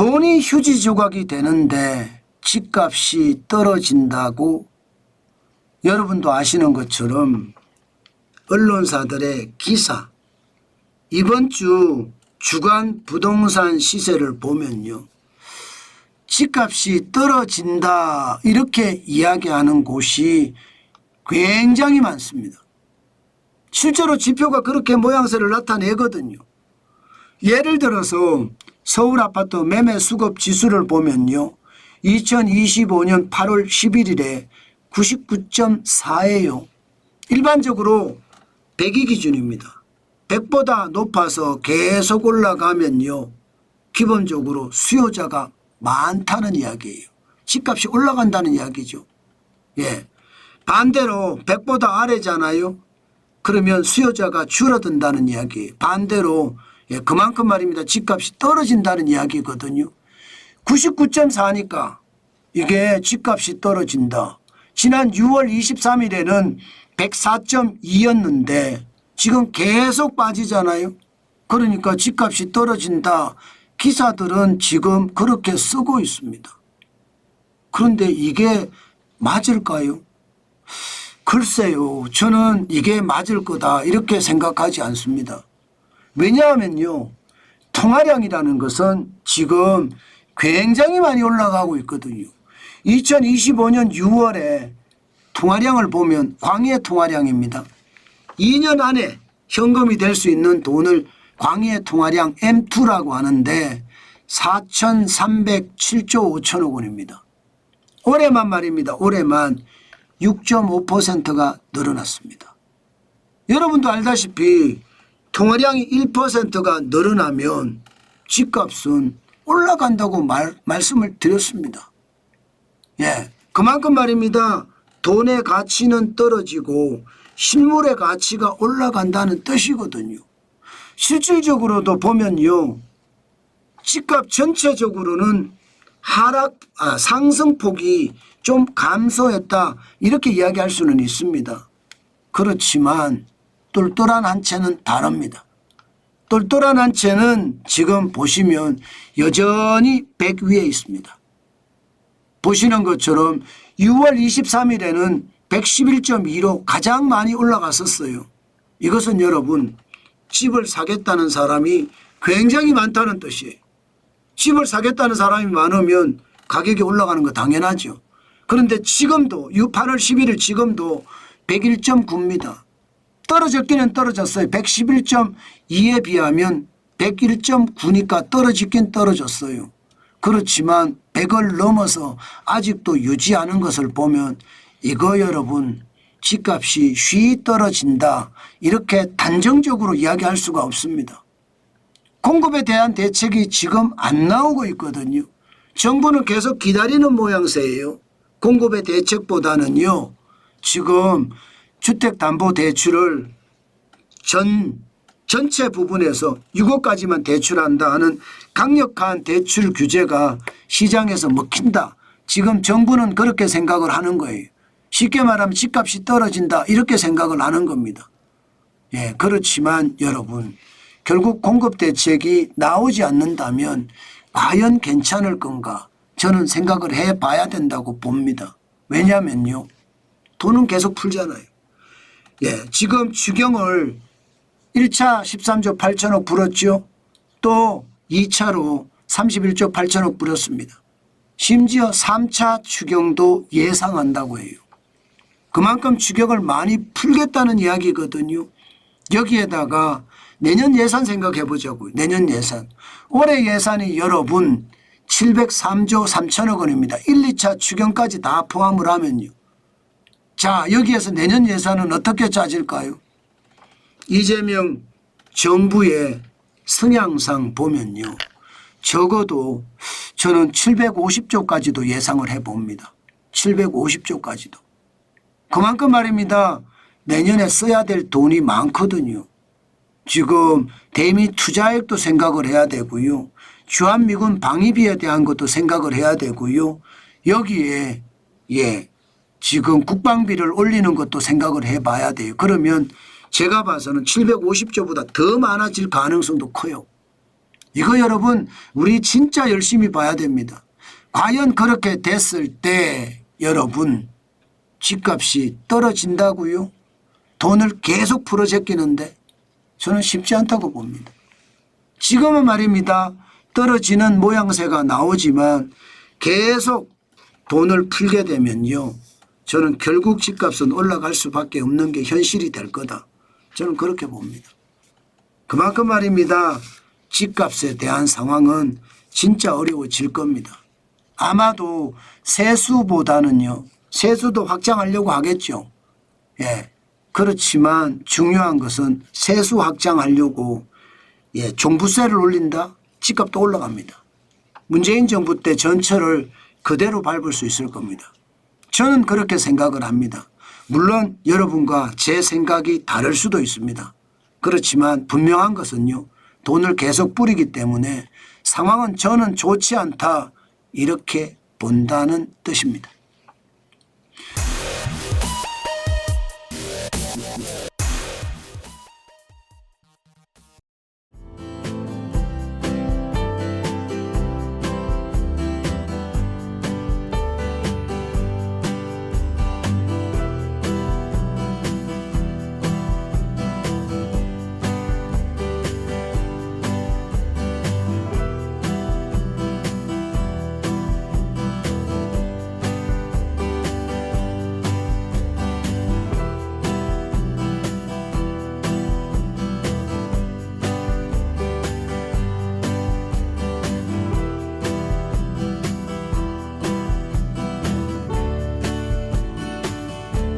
돈이 휴지 조각이 되는데 집값이 떨어진다고 여러분도 아시는 것처럼 언론사들의 기사 이번 주 주간 부동산 시세를 보면요. 집값이 떨어진다 이렇게 이야기하는 곳이 굉장히 많습니다. 실제로 지표가 그렇게 모양새를 나타내거든요. 예를 들어서 서울 아파트 매매 수급 지수를 보면요. 2025년 8월 11일에 99.4예요. 일반적으로 100이 기준입니다. 100보다 높아서 계속 올라가면요. 기본적으로 수요자가 많다는 이야기예요. 집값이 올라간다는 이야기죠. 예. 반대로 100보다 아래잖아요. 그러면 수요자가 줄어든다는 이야기. 반대로 예, 그만큼 말입니다. 집값이 떨어진다는 이야기거든요. 99.4니까 이게 집값이 떨어진다. 지난 6월 23일에는 104.2였는데 지금 계속 빠지잖아요. 그러니까 집값이 떨어진다. 기사들은 지금 그렇게 쓰고 있습니다. 그런데 이게 맞을까요? 글쎄요. 저는 이게 맞을 거다. 이렇게 생각하지 않습니다. 왜냐하면요. 통화량이라는 것은 지금 굉장히 많이 올라가고 있거든요. 2025년 6월에 통화량을 보면 광해 통화량입니다. 2년 안에 현금이 될 수 있는 돈을 광해 통화량 M2라고 하는데 4,307조 5천억 원입니다. 올해만 말입니다. 올해만 6.5%가 늘어났습니다. 여러분도 알다시피 통화량이 1%가 늘어나면 집값은 올라간다고 말, 말씀을 드렸습니다. 예. 그만큼 말입니다. 돈의 가치는 떨어지고 실물의 가치가 올라간다는 뜻이거든요. 실질적으로도 보면요. 집값 전체적으로는 하락, 아, 상승폭이 좀 감소했다. 이렇게 이야기할 수는 있습니다. 그렇지만 똘똘한 한 채는 다릅니다. 똘똘한 한 채는 지금 보시면 여전히 100 위에 있습니다. 보시는 것처럼 6월 23일에는 111.2로 가장 많이 올라갔었어요. 이것은 여러분 집을 사겠다는 사람이 굉장히 많다는 뜻이에요. 집을 사겠다는 사람이 많으면 가격이 올라가는 거 당연하죠. 그런데 지금도 8월 11일 지금도 101.9입니다. 떨어졌기는 떨어졌어요. 111.2에 비하면 101.9니까 떨어지긴 떨어졌어요. 그렇지만 100을 넘어서 아직도 유지하는 것을 보면 이거 여러분 집값이 쉬 떨어진다 이렇게 단정적으로 이야기할 수가 없습니다. 공급에 대한 대책이 지금 안 나오고 있거든요. 정부는 계속 기다리는 모양새예요. 공급의 대책보다는요. 지금 주택담보대출을 전 전체 부분에서 6억까지만 대출한다 하는 강력한 대출 규제가 시장에서 먹힌다. 지금 정부는 그렇게 생각을 하는 거예요. 쉽게 말하면 집값이 떨어진다 이렇게 생각을 하는 겁니다. 예, 그렇지만 여러분 결국 공급 대책이 나오지 않는다면 과연 괜찮을 건가 저는 생각을 해 봐야 된다고 봅니다. 왜냐면요. 돈은 계속 풀잖아요. 예, 지금 추경을 1차 13조 8천억 불었죠. 또 2차로 31조 8천억 불었습니다. 심지어 3차 추경도 예상한다고 해요. 그만큼 추경을 많이 풀겠다는 이야기거든요. 여기에다가 내년 예산 생각해 보자고요. 내년 예산. 올해 예산이 여러분 703조 3천억 원입니다. 1, 2차 추경까지 다 포함을 하면요. 자, 여기에서 내년 예산은 어떻게 짜질까요? 이재명 정부의 성향상 보면요. 적어도 저는 750조까지도 예상을 해봅니다. 750조까지도. 그만큼 말입니다. 내년에 써야 될 돈이 많거든요. 지금 대미 투자액도 생각을 해야 되고요. 주한미군 방위비에 대한 것도 생각을 해야 되고요. 여기에 예 지금 국방비를 올리는 것도 생각을 해봐야 돼요. 그러면 제가 봐서는 750조보다 더 많아질 가능성도 커요. 이거 여러분 우리 진짜 열심히 봐야 됩니다. 과연 그렇게 됐을 때 여러분 집값이 떨어진다고요? 돈을 계속 풀어 제끼는데 저는 쉽지 않다고 봅니다. 지금은 말입니다. 떨어지는 모양새가 나오지만 계속 돈을 풀게 되면요. 저는 결국 집값은 올라갈 수밖에 없는 게 현실이 될 거다. 저는 그렇게 봅니다. 그만큼 말입니다. 집값에 대한 상황은 진짜 어려워질 겁니다. 아마도 세수보다는요. 세수도 확장하려고 하겠죠. 예. 그렇지만 중요한 것은 세수 확장하려고 예, 종부세를 올린다? 집값도 올라갑니다. 문재인 정부 때 전철을 그대로 밟을 수 있을 겁니다. 저는 그렇게 생각을 합니다. 물론 여러분과 제 생각이 다를 수도 있습니다. 그렇지만 분명한 것은요. 돈을 계속 뿌리기 때문에 상황은 저는 좋지 않다 이렇게 본다는 뜻입니다.